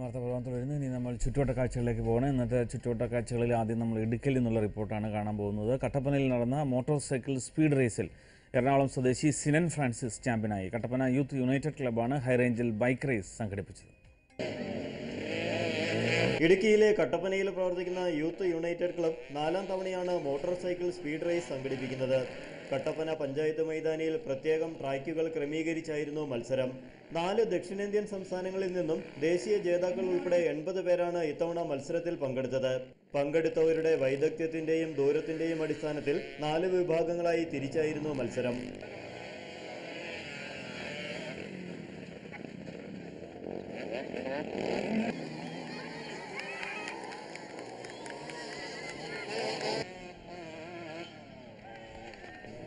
വാർത്താ പ്രഭാതം വരുന്നത് ഇനി നമ്മൾ ചുറ്റുവട്ട കാഴ്ചകളിലേക്ക് പോകണം. ഇന്നത്തെ ചുറ്റുവട്ട കാഴ്ചകളിൽ ആദ്യം നമ്മൾ ഇടുക്കൽ എന്നുള്ള റിപ്പോർട്ടാണ് കാണാൻ പോകുന്നത്. കട്ടപ്പനയിൽ നടന്ന മോട്ടോർ സൈക്കിൾ സ്പീഡ് റേസിൽ എറണാകുളം സ്വദേശി സിനൻ ഫ്രാൻസിസ് ചാമ്പ്യനായി. കട്ടപ്പന യൂത്ത് യുണൈറ്റഡ് ക്ലബ്ബാണ് ഹൈറേഞ്ചിൽ ബൈക്ക് റേസ് സംഘടിപ്പിച്ചത്. ഇടുക്കിയിലെ കട്ടപ്പനയിൽ പ്രവർത്തിക്കുന്ന യൂത്ത് യുണൈറ്റഡ് ക്ലബ് നാലാം തവണയാണ് മോട്ടോർ സൈക്കിൾ സ്പീഡ് റേസ് സംഘടിപ്പിക്കുന്നത്. കട്ടപ്പന പഞ്ചായത്ത് മൈതാനിയിൽ പ്രത്യേകം ട്രാക്കുകൾ ക്രമീകരിച്ചായിരുന്നു മത്സരം. നാല് ദക്ഷിണേന്ത്യൻ സംസ്ഥാനങ്ങളിൽ നിന്നും ദേശീയ ജേതാക്കൾ ഉൾപ്പെടെ എൺപത് പേരാണ് ഇത്തവണ മത്സരത്തിൽ പങ്കെടുത്തത്. പങ്കെടുത്തവരുടെ വൈദഗ്ധ്യത്തിന്റെയും ദൂരത്തിന്റെയും അടിസ്ഥാനത്തിൽ നാല് വിഭാഗങ്ങളായി തിരിച്ചായിരുന്നു മത്സരം.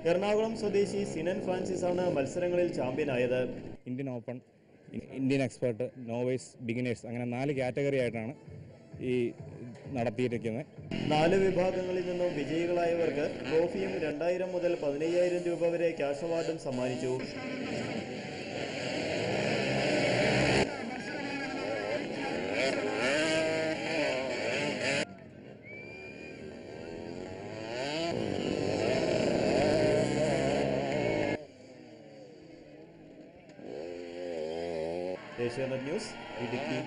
എറണാകുളം സ്വദേശി സിനൻ ഫ്രാൻസിസ് ആണ് മത്സരങ്ങളിൽ ചാമ്പ്യനായത്. Indian open Indian expert novices beginners അങ്ങനെ നാല് കാറ്റഗറി ആയിട്ടാണ് ഈ നടത്തിയിരിക്കുന്നത്. നാല് വിഭാഗങ്ങളിൽ നിന്നും വിജയികളായവർക്ക് ട്രോഫിയും രണ്ടായിരം മുതൽ പതിനയ്യായിരം രൂപ വരെ ക്യാഷ് അവാർഡും സമ്മാനിച്ചു. ഏഷ്യാനെറ്റ് ന്യൂസ് ഇടുക്കി.